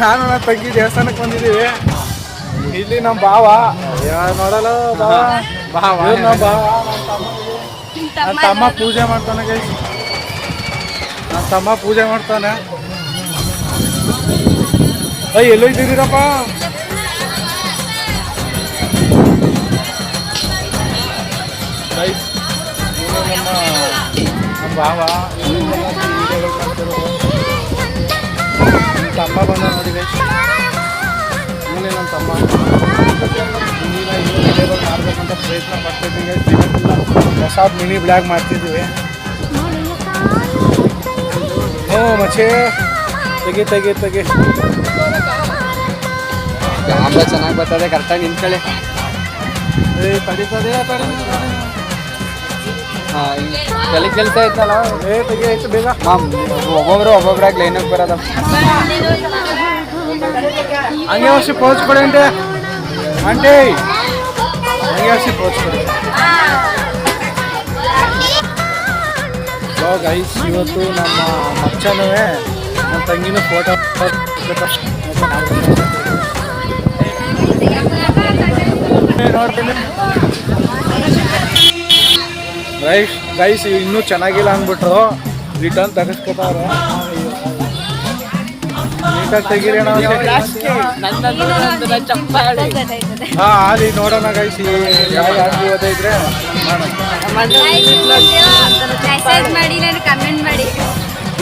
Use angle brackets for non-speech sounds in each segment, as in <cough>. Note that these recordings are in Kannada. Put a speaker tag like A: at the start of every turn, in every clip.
A: ನಾನು ನನ್ನ ತಂಗಿ ದೇವಸ್ಥಾನಕ್ಕೆ ಬಂದಿದ್ದೀವಿ. ಇಲ್ಲಿ ನಮ್ಮ ಭಾವ. ನೋಡಲ್ಲ ಭಾವ.
B: ಭಾವ.
A: ನಮ್ಮ ಭಾವ. ನನ್ನ ತಮ್ಮ ಪೂಜೆ ಮಾಡ್ತಾನೆ ಗೈಸ್. ನನ್ನ ತಮ್ಮ ಪೂಜೆ ಮಾಡ್ತಾನೆ. ಅಯ್ಯ ಎಲ್ಲೋ ಇದ್ದೀರಪ್ಪ ಗೈಸ್ ನಮ್ಮ ನಮ್ಮ ಭಾವ. ತಮ್ಮ ಬಂದ ನೋಡಿ ಇವನೇ ನನ್ನ ತಮ್ಮ. ಇನ್ನೂ ವಿಡಿಯೋಗಳು ಮಾಡ್ಬೇಕಂತ ಪ್ರಯತ್ನ ಮಾಡ್ತಿದ್ದೀವಿ guys. ಸಿಗೋದಿಲ್ಲ ಹೊಸ ಮಿನಿ ಬ್ಲಾಗ್ ಮಾಡ್ತಿದ್ದೀವಿ. ಹ್ಞೂ ಮಚ್ಚೆ. ತೆಗಿ ತೆಗಿ ತೆಗಿ.
B: ಕ್ಯಾಮ್ರಾ ಚೆನ್ನಾಗಿ ಬರ್ತದೆ ಕರೆಕ್ಟಾಗಿ ನಿಂತ್ಕೊಳ್ಳಿ.
A: ಏ ತಡೀತದೆ ತಡಿ.
B: ಹಾಂ ಎಲ್ಲಿ ಕೆಲಸ
A: ಐತಲ್ಲ? ತೆಗಿ ಆಯ್ತು ಬೇಗ.
B: ಮಾಮ್ ಒಬ್ಬೊಬ್ರು ಒಬ್ಬೊಬ್ರಾಗಿ ಲೈನಾಗಿ ಬರೋದ.
A: ಹಂಗೆ ವರ್ಷ ಪೋಚ್ ಕೊಡಿ ಅಂತೆ. ಆಂಟಿ ಹಂಗೆ ವರ್ಷ ಪೋಚ್ ಕೊಡಿ. ಇವಾಗ ಗೈಸ್ ಇವತ್ತು ನಮ್ಮ ಮಚ್ಚನೂ ನಮ್ಮ ತಂಗಿನೂ ಫೋಟೋ ನೋಡ್ತೀನಿ. ಗೈಸ್ ಗೈಸ್ ಇನ್ನೂ ಚೆನ್ನಾಗಿಲ್ಲ ಅಂದ್ಬಿಟ್ರು. ರಿಟರ್ನ್ ತಗಸ್ಕೊತಾರೆ ನೀಟಾಗಿ ತೆಗೀರಿ ಅಣ್ಣ ಹಾ ಅಲ್ಲಿ ನೋಡೋಣ ಗೈಸ್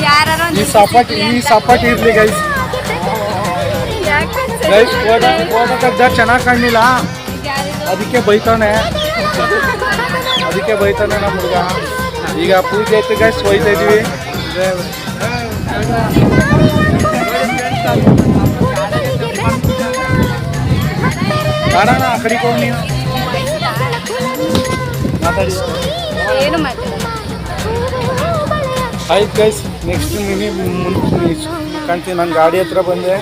C: ಯಾರು
A: ಈ ಸಪಾಟ್ ಈ ಸಪಾಟ್ ಇರ್ಲಿ ಗೈಸ್ ಗೈಸ್ ಓದಕ್ಕಂತ ಚೆನ್ನಾಗಿ ಕಾಣಲಿಲ್ಲ. ಅದಕ್ಕೆ ಬೈತಾನೆ. <laughs> ಅದಕ್ಕೆ ಬೈತಾನೆ ನಮ್ಮ ಹುಡುಗ. ಈಗ ಪೂಜೆ ಐತೆ ಗೈಸ್ ಹೋಯ್ತಾ ಇದೀವಿ. ಕಾರಣ ಆ ಕಡೆಗೆ ಹೋಗಿ ನೀವು ಮಾತಾಡಿ ಆಯ್ತು ಗೈಸ್ ನೆಕ್ಸ್ಟ್ ಮಿನಿ ಮುಂದೆ ಕಾಣ್ತೀನಿ ನಾನು ಗಾಡಿ ಹತ್ರ ಬಂದೆ.